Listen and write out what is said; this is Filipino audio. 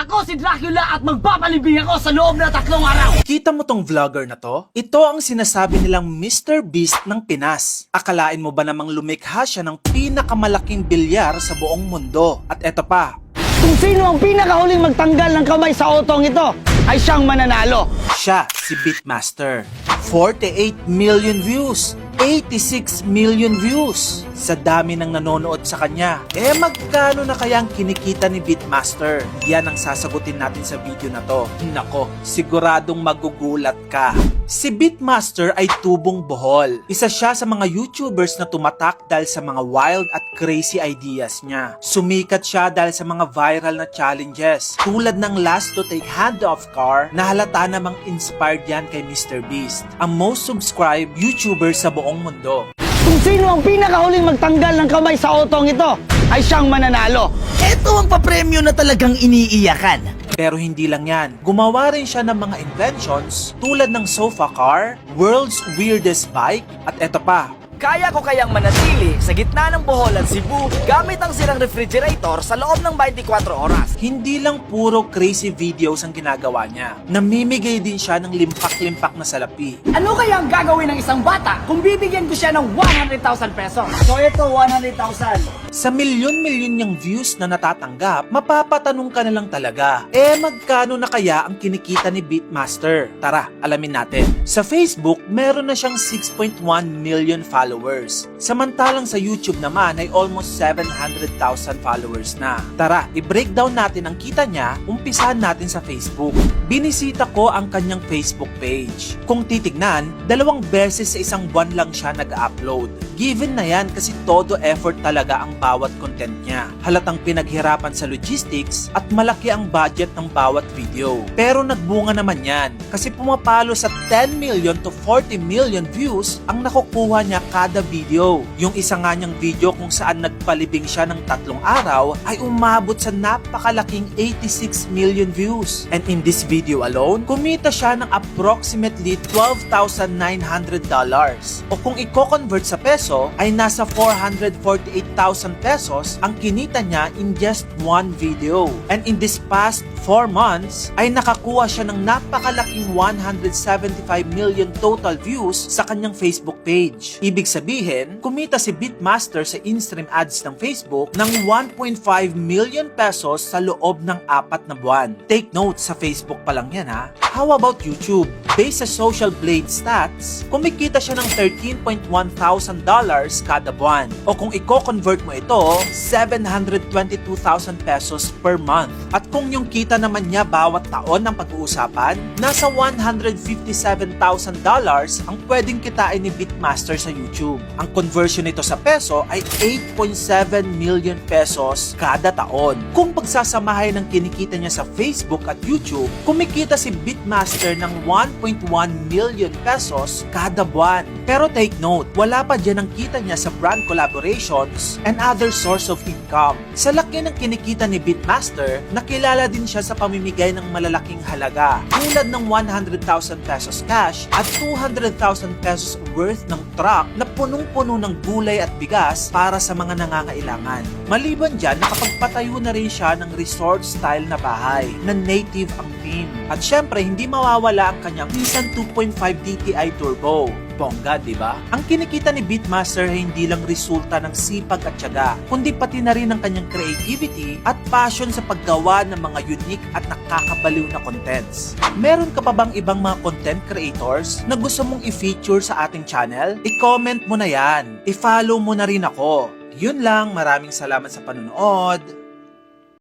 Ako si Dracula at magpapalibing ako sa loob ng tatlong araw! Kita mo tong vlogger na to? Ito ang sinasabi nilang Mr. Beast ng Pinas. Akalain mo ba namang lumikha siya ng pinakamalaking bilyar sa buong mundo? At eto pa, Kung sino ang pinakahuling magtanggal ng kamay sa otong ito, ay siyang mananalo! siya si Beatmaster. 48 million views. 86 million views. Sa dami ng nanonood sa kanya. Eh magkano na kaya ang kinikita ni Beatmaster? Yan ang sasagutin natin sa video na to. Nako, siguradong magugulat ka. Si Beatmaster ay tubong bohol. Isa siya sa mga YouTubers na tumatak dahil sa mga wild at crazy ideas niya. Sumikat siya dahil sa mga viral na challenges. Tulad ng last to take hand-off car na halata namang inspired yan kay Mr. Beast. Ang most subscribed YouTuber sa buong mundo. Kung sino ang pinakahuling magtanggal ng kamay sa otong ito, ay siyang mananalo! Ito ang papremyo na talagang iniiyakan. Pero hindi lang yan. Gumawa rin siya ng mga inventions tulad ng sofa car, world's weirdest bike, at eto pa, Kaya ko kayang manatili sa gitna ng Bohol at Cebu gamit ang silang refrigerator sa loob ng 24 oras. Hindi lang puro crazy videos ang ginagawa niya. Namimigay din siya ng limpak-limpak na salapi. Ano kaya ang gagawin ng isang bata kung bibigyan ko siya ng 100,000 pesos? So ito, 100,000. Sa milyon-milyon niyang views na natatanggap, mapapatanong ka na lang talaga, eh magkano na kaya ang kinikita ni Beatmaster? Tara, alamin natin. Sa Facebook, meron na siyang 6.1 million followers. Samantalang sa YouTube naman ay almost 700,000 followers na. Tara, i-breakdown natin ang kita niya, umpisahan natin sa Facebook. Binisita ko ang kanyang Facebook page. Kung titignan, dalawang beses sa isang buwan lang siya nag-upload. Given na yan kasi todo effort talaga ang bawat content niya. Halatang pinaghirapan sa logistics at malaki ang budget ng bawat video. Pero nagbunga naman yan kasi pumapalo sa 10 million to 40 million views ang nakukuha niya kada video. Yung isa nga niyang video kung saan nagpalibing siya ng tatlong araw ay umabot sa napakalaking 86 million views. And in this video alone, kumita siya ng approximately $12,900. O kung i-convert sa peso, ay nasa 448,000 pesos ang kinita niya in just one video. And in this past 4 months, ay nakakuha siya ng napakalaking 175 million total views sa kanyang Facebook page. Ibig sabihin, kumita si Beatmaster sa in-stream ads ng Facebook ng 1.5 million pesos sa loob ng apat na buwan. Take note, sa Facebook pa lang yan ha. How about YouTube? Based sa Social Blade stats, kumikita siya ng 13.1 thousand dollars kada buwan. O kung i-convert mo ito, 722,000 pesos per month. At kung yung kita naman niya bawat taon ng pag-uusapan, nasa 157,000 dollars ang pwedeng kitain ni Beatmaster sa YouTube. Ang conversion nito sa peso ay 8.7 million pesos kada taon. Kung pagsasamahin ng kinikita niya sa Facebook at YouTube, kumikita si Beatmaster ng 1.1 million pesos kada buwan. Pero take note, wala pa dyan ang kita niya sa brand collaborations and other source of income. Sa laki ng kinikita ni Beatmaster, nakilala din siya sa pamimigay ng malalaking halaga tulad ng 100,000 pesos cash at 200,000 pesos worth ng truck na punong-puno ng gulay at bigas para sa mga nangangailangan. Maliban dyan, nakapagpatayo na rin siya ng resort style na bahay na native ang theme. At syempre, hindi mawawala ang kanyang Nissan 2.5 DTI Turbo. Bongga, di ba? Ang kinikita ni Beatmaster ay hindi lang resulta ng sipag at tiyaga, kundi pati na rin ang kanyang creativity at passion sa paggawa ng mga unique at nakakabaliw na contents. Meron ka pa bang ibang mga content creators na gusto mong i-feature sa ating channel? I-comment mo na yan. I-follow mo na rin ako. Yun lang, maraming salamat sa panonood.